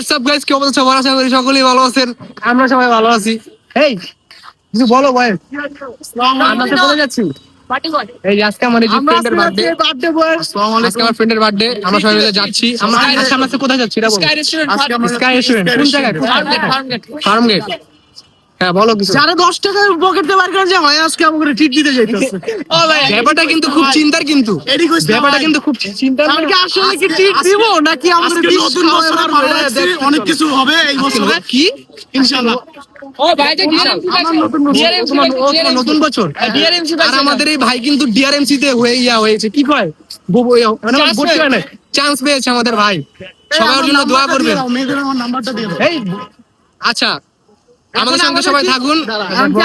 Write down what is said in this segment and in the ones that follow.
WhatsApp guys কি অবস্থা? সবার আশা করি সকলেই ভালো আছেন। আমরা সবাই ভালো আছি। এই কিছু বলো ভাই। আমরা তো কোথায় যাচ্ছি। এই আজকে আমার এই ফ্রেন্ডের বার্থডে বার্থডে বয় আমার ফ্রেন্ডের বার্থডে আমরা সবাই মিলে যাচ্ছি। আমরা আজকে আমরা কোথায় যাচ্ছি? এটা বলো। স্কাই রেস্টুরেন্ট কোন জায়গায়? ফার্ম গেট হ্যাঁ বলো কিছু। যারা দশ টাকা পকেটে বার করে যে হয় আজকে আমাকে ট্রিট দিতে যাইতেছে। ব্যাপারটা কিন্তু খুব চিন্তার কিন্তু। ব্যাপারটা কিন্তু খুব চিন্তার। আসলে কি ট্রিট দিব নাকি আমাদের নতুন বছরে অনেক কিছু হবে এই বছরে। কি? ইনশাআল্লাহ। তোমার নতুন বছর। আর আমাদের এই ভাই কিন্তু ডিআরএমসি তে হয়ে ইয়া হয়েছে। কি কয়? মানে ভর্তি হয় না চান্স পেয়েছে আমাদের ভাই। সবার জন্য দোয়া করবেন। এই আচ্ছা। আমাদের সঙ্গে সবাই থাকুন।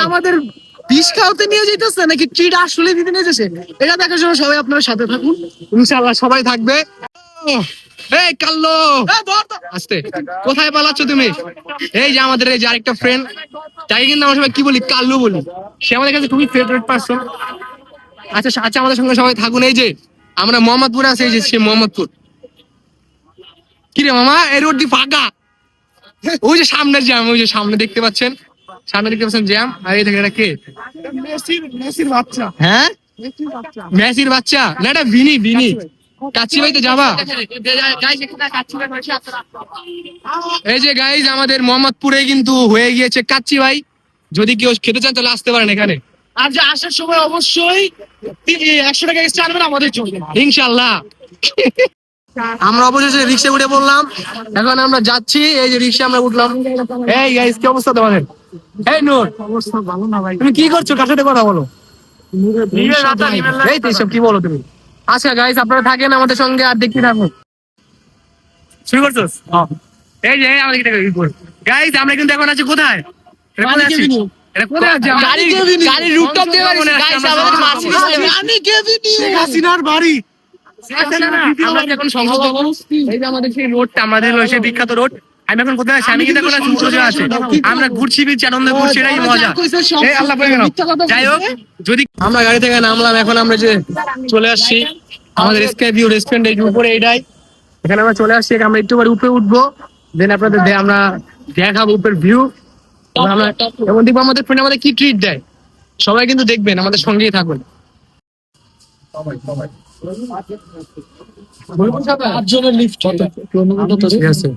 আমাদের বিষ খাওয়াতে নিয়ে যাইতেছে নাকি ট্রিট আসলে দিতে নিয়ে যাচ্ছে এটা দেখার জন্য সবাই আপনার সাথে থাকুন। ইনশাআল্লাহ সবাই থাকবে। এই কাল্লো আস্তে। কোথায় পালাচ্ছ তুমি? এই যে আমাদের এই যে আরেকটা ফ্রেন্ড তাকে কিন্তু আমরা সবাই কি বলি? কাল্লু বলি। সে আমাদের কাছে খুবই ফেভারিট পার্সন আচ্ছা আচ্ছা আমাদের সঙ্গে সবাই থাকুন। এই যে আমরা মোহাম্মদপুরে আছি এই যে সে মোহাম্মদপুর। কি রে মামা? এই রোডটি ফাঁকা? ওই যে সামনে জ্যাম ওই যে সামনে দেখতে পাচ্ছেন? সামনে দেখতে পাচ্ছেন জ্যাম আর এই দেখেন এটা কে? মেসির মেসির বাচ্চা। হ্যাঁ? মেসির বাচ্চা। না এটা বিনি বিনি কাচ্চি ভাইতে যাবা? এই যে গাইজ আমাদের মোহাম্মদপুরে কিন্তু হয়ে গিয়েছে কাচ্চি ভাই। যদি কেউ খেতে চান তাহলে আসতে পারেন এখানে। আর যে আসার সময় অবশ্যই একশো টাকা এক্সট্রা আনবেন আমাদের জন্য। ইনশাল্লাহ আমরা অবশেষে রিক্সা উঠে পড়লাম। এখন আমরা যাচ্ছি এই যে রিক্সা আমরা উঠলাম। এই গাইজ কি অবস্থা তোমাদের? এই নূর অবস্থা ভালো না ভাই তুমি কি করছ? কার সাথে কথা বলো? এই তো এইসব কি বলো তুমি? আচ্ছা গাইস আপনারা থাকেন আমাদের সঙ্গে আর দেখতে থাকুন। শুরু করছোস? এই যে এই আমাদের গাইস আমরা কিন্তু এখন আছি কোথায়? আমরা? বাড়ি, আমাদের আমরা সেই রোডটা আমাদের সেই বিখ্যাত রোড আমি এখন কোথায় আছি? আমি কিন্তু এখন আছি? আছে আমরা ঘুরছি ফিরছি আনন্দ করছি এটাই মজা। এই আল্লাহ করে। যাই হোক যদি আমরা গাড়ি থেকে নামলাম এখন আমরা যে চলে আসছি আমাদের স্কাই ভিউ রেস্টুরেন্ট এই উপরে এইটাই এখানে আমরা চলে আসছি আমরা একটু পরে উপরে উঠবো। দেন আপনাদের আমরা দেখাবো উপরের ভিউ আমরা এবং দেখব আমাদের ফ্রেন্ড আমাদের কি ট্রিট দেয়? সবাই কিন্তু দেখবেন আমাদের সঙ্গেই থাকবেন। ঠিক আছে।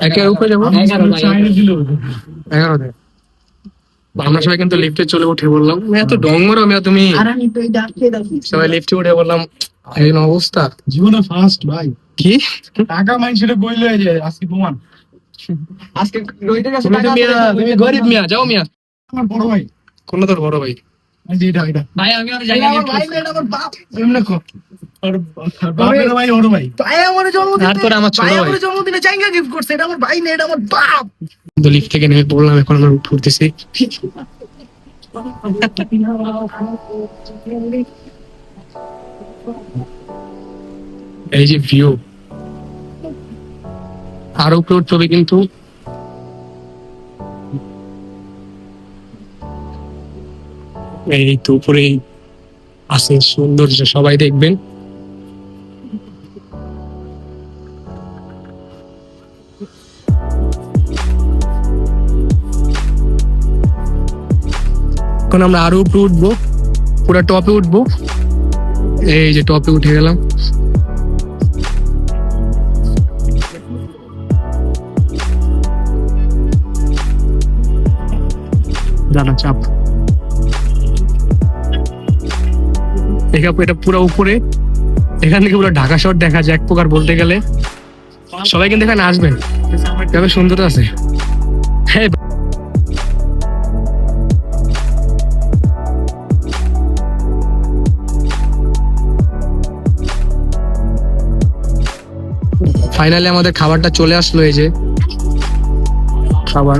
একের উপরে যাব? আমরা সবাই কিন্তু লিফটে চলে উঠে বললাম এত মেয়া তুমি। সবাই লিফটে উঠে বললাম এই না অবস্থা। জীবনে ফার্স্ট ভাই। কি? টাকা মাইন্ডসেটে বইলে যে আজকে তো মেয়েরা- তুমি গরিব মিয়া যাও মিয়া। আমার বড় ভাই। কোন তোর বড় ভাই? এই যে এটা এটা। ভাই আমি আর এমনি বাপের ভাই এটা আমার না বাপ কিন্তু লিফট থেকে নেমে পড়লাম এখন আমরা উঠে উঠতেছি এই যে ভিউ আর উপরে উঠতে হবে কিন্তু। এই তো উপরেই আছে সৌন্দর্য সবাই দেখবেন। এখন আমরা আরও উপরে উঠবো। পুরো টপে উঠবো। এই যে টপে উঠে গেলাম। দাঁড়া, চাপ। এটা পুরো উপরে। এখান থেকে পুরো ঢাকা শহর দেখা যায়, এক প্রকার বলতে গেলে। সবাই কিন্তু এখানে আসবেন। তবে সুন্দর আছে। হ্যাঁ ফাইনালি আমাদের খাবারটা চলে আসলো এই যে। খাবার।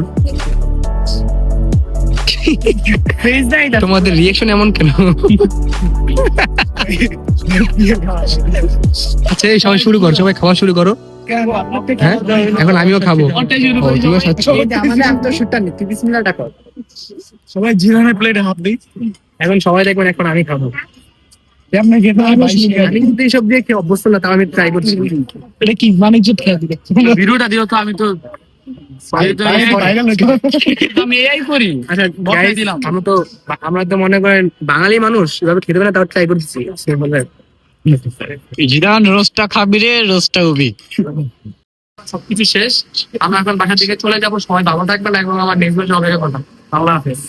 তোমাদের রিয়েকশন এমন কেন? আচ্ছা এই সবাই শুরু করো, সবাই খাওয়া শুরু করো। হ্যাঁ? এখন আমিও খাব। সবাই জিরানের প্লেটে হাত দিই। এখন সবাই দেখবেন এখন আমি খাব। এইসব দিয়ে খেয়ে অভ্যস্ত না আমি ট্রাই করছি। এটা কি বাণিজ্য ভিডিওটা দিও তো আমি তো ভাইরাল আমি এআই করি। আচ্ছা বসাই guys, দিলাম। আমরা তো মনে করেন বাঙালি মানুষ এভাবে খেতে পারে তাও ট্রাই করছি। সে বলে জিরান রোস্টটা খাবি রে রোস্টটা উবি। সবকিছু শেষ। আমরা এখন বাসা থেকে চলে যাব। সবাই ভালো থাকবেন এবং আমার নেক্সট সবাইকে কথা। আল্লাহ হাফেজ।